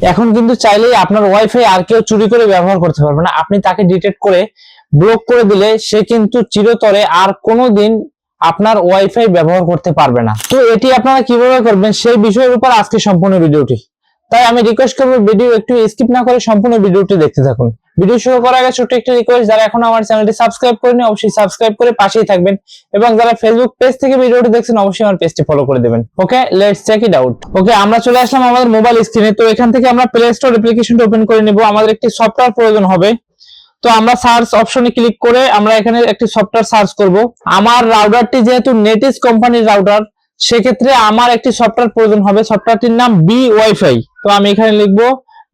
এখন কিন্তু চাইলেই আপনার ওয়াইফাই আর কেউ চুরি করে ব্যবহার করতে পারবে না। আপনি তাকে ডিটেক্ট করে ব্লক করে দিলে সে কিন্তু চিরতরে আর কোনো দিন আপনার ওয়াইফাই ব্যবহার করতে পারবে না। তো এটি আপনারা কীভাবে করবেন সেই বিষয়ের উপর আজকে সম্পূর্ণ ভিডিওটি। তাই আমি রিকোয়েস্ট করব ভিডিও একটু স্কিপ না করে সম্পূর্ণ ভিডিওটি দেখতে থাকুন। ভিডিও শুরু করার আগে ছোট্ট একটি রিকোয়েস্ট যারা এখন আমার চ্যানেলটি সাবস্ক্রাইব করেনি, অবশ্যই সাবস্ক্রাইব করে পাশেই থাকবেন এবং যারা ফেসবুক পেজ থেকে ভিডিওটি দেখছেন, অবশ্যই আমার পেজটি ফলো করে দেবেন। Okay let's check it out okay আমরা চলে আসলাম আমাদের মোবাইল স্ক্রিনে তো এখান থেকে আমরা প্লে স্টোর অ্যাপ্লিকেশনটা ওপেন করে নিব। আমাদের একটি সফটওয়্যার প্রয়োজন হবে। তো আমরা সার্চ অপশনে ক্লিক করে আমরা এখানে একটি সফটওয়্যার সার্চ করব। আমার রাউটারটি যেহেতু নেটিস কোম্পানির রাউটার সেক্ষেত্রে আমার একটি সফটওয়্যার প্রয়োজন হবে। সফটওয়্যারটির নাম বি ওয়াইফাই তো আমি এখানে লিখব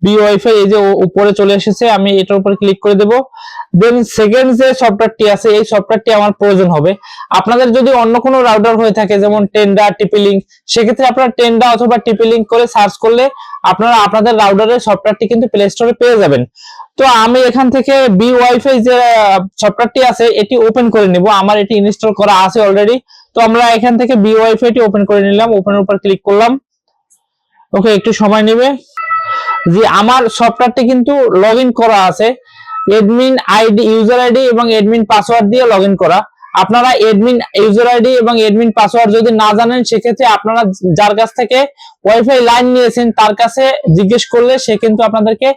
বি ওয়াইফাই এই যে উপরে চলে এসেছে, আমি এটার উপর ক্লিক করে দেব। দেন সেকেন্ড যে সফটওয়্যারটি আছে, এই সফটওয়্যারটি আমার প্রয়োজন হবে। আপনাদের যদি অন্য কোনো রাউটার হয়ে থাকে, যেমন টেন্ডা টিপিলিং সেক্ষেত্রে আপনারা টেন্ডা অথবা টিপিলিং করে সার্চ করলে আপনারা আপনাদের রাউটারের সফটওয়্যারটি কিন্তু প্লে স্টোরে পেয়ে যাবেন। তো আমি এখান থেকে বি ওয়াইফাই যে সফটওয়্যারটি আছে, এটি ওপেন করে নিব। আমার এটি ইনস্টল করা আছে অলরেডি তো আমরা এখান থেকে বি ওয়াইফাইটি ওপেন করে নিলাম ওপেনের উপর ক্লিক করলাম। ওকে একটু সময় নেবে। যে আমার সফটওয়্যারটি কিন্তু লগ করা আছে। এডমিন আইডি ইউজার আইডি এবং এডমিন পাসওয়ার্ড দিয়ে লগ করা। আপনারা এডমিন ইউজার আইডি এবং এডমিন পাসওয়ার্ড যদি না জানেন, সেক্ষেত্রে আপনারা যার কাছ থেকে ওয়াইফাই লাইন নিয়েছেন, তার কাছে জিজ্ঞেস করলে সে কিন্তু আপনাদেরকে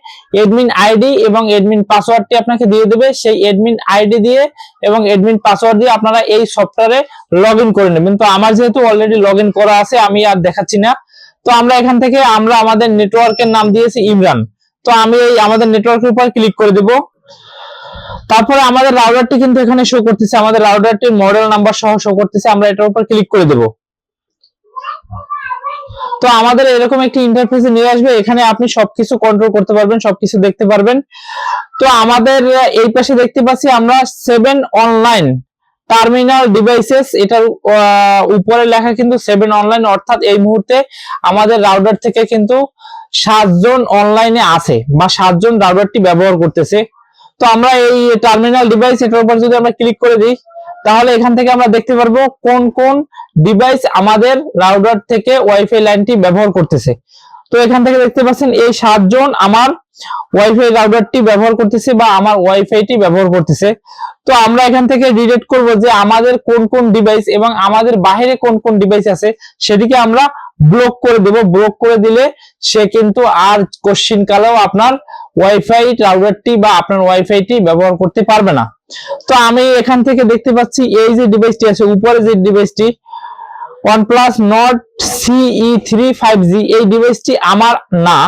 এডমিন আইডি এবং এডমিন পাসওয়ার্ডটি আপনাকে দিয়ে দেবে। সেই এডমিন আইডি দিয়ে এবং এডমিন পাসওয়ার্ড দিয়ে আপনারা এই সফটওয়্যারে লগ করে নেবেন। তো আমার যেহেতু অলরেডি লগ করা আছে, আমি আর দেখাচ্ছি না। তো আমরা এখান থেকে আমরা আমাদের নেটওয়ার্কের নাম দিয়েছি ইমরান। তো আমি এই আমাদের নেটওয়ার্কের উপর ক্লিক করে দেব। তারপরে আমাদের রাউটারটি কিন্তু এখানে শো করতেছে। আমাদের রাউটারটির মডেল নাম্বার সহ শো করতেছে। আমরা এটার উপর ক্লিক করে দেব। তো আমাদের এরকম একটি ইন্টারফেসে নিয়ে আসবে। এখানে আপনি সবকিছু কন্ট্রোল করতে পারবেন, সবকিছু দেখতে পারবেন। তো আমাদের এই পাশে দেখতে পাচ্ছি আমরা সেভেন অনলাইন টার্মিনাল ডিভাইসেস এটার উপরে লেখা কিন্তু সেভেন অনলাইন অর্থাৎ এই মুহূর্তে আমাদের রাউটার থেকে কিন্তু সাতজন অনলাইনে আছে বা সাতজন রাউটারটি ব্যবহার করতেছে। তো আমরা এই টার্মিনাল ডিভাইস এটার উপর যদি আমরা ক্লিক করে দিই, তাহলে এখান থেকে আমরা দেখতে পারব কোন কোন ডিভাইস আমাদের রাউটার থেকে ওয়াইফাই লাইনটি ব্যবহার করতেছে। তো এখান থেকে দেখতে পাচ্ছেন এই সাতজন আমার ওয়াইফাই রাউটারটি ব্যবহার করতেছে বা আমার ওয়াইফাইটি ব্যবহার করতেছে। তো আমরা এখান থেকে ডিটেক্ট করব যে আমাদের কোন কোন ডিভাইস এবং আমাদের বাইরে কোন কোন ডিভাইস আছে, সেটিকে আমরা ব্লক করে দেব। ব্লক করে দিলে সে কিন্তু আর কোশ্চিন কালেও আপনার ওয়াইফাই রাউটারটি বা আপনার ওয়াইফাইটি ব্যবহার করতে পারবে না। তো আমি এখান থেকে দেখতে পাচ্ছি, এই যে ডিভাইসটি আছে, উপরে যে ডিভাইসটি OnePlus Nord CE three five G এই ডিভাইসটি আমার না।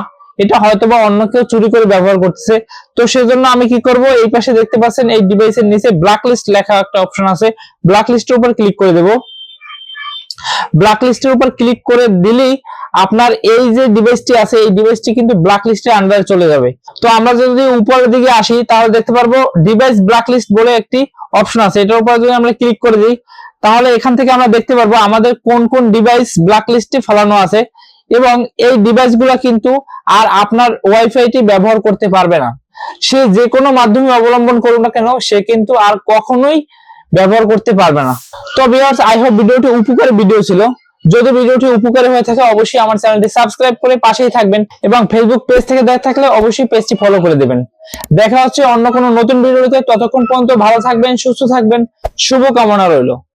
এটা হয়তোবা অন্য কেউ চুরি করে ব্যবহার করতেছে। তো সেজন্য আমি কি করব? এই পাশে দেখতে পাচ্ছেন, এই ডিভাইসের নিচে ব্ল্যাক লিস্ট লেখা একটা অপশন আছে। ব্ল্যাক লিস্টের উপর ক্লিক করে দেব। ব্ল্যাক লিস্টের উপর ক্লিক করে দিলেই আপনার এই যে ডিভাইসটি আছে, এই ডিভাইসটি কিন্তু ব্ল্যাক লিস্টের আন্ডারে চলে যাবে। তো আমরা যদি উপরের দিকে আসি, তাহলে দেখতে পারব ডিভাইস ব্ল্যাক লিস্ট বলে একটি অপশন আছে। এটার উপর যদি আমরা ক্লিক করে দিই তাহলে এখান থেকে আমরা দেখতে পারব আমাদের কোন কোন ডিভাইস ব্ল্যাক লিস্টে ফেলানো আছে এবং এই ডিভাইসগুলো কিন্তু আর আপনার ওয়াইফাইটি ব্যবহার করতে পারবে না। সে যে কোনো মাধ্যমে অবলম্বন করুক না কেন, সে কিন্তু আর কখনোই ব্যবহার করতে পারবে না। তো ভিউয়ার্স আই হোপ ভিডিওটি উপকারী ভিডিও ছিল। যদি ভিডিওটি উপকারী হয়ে থাকে, অবশ্যই আমার চ্যানেলটি সাবস্ক্রাইব করে পাশেই থাকবেন এবং ফেসবুক পেজ থেকে দেখে থাকলে অবশ্যই পেজটি ফলো করে দেবেন। দেখা হচ্ছে অন্য কোনো নতুন ভিডিওতে ততক্ষণ পর্যন্ত ভালো থাকবেন, সুস্থ থাকবেন। শুভকামনা রইল।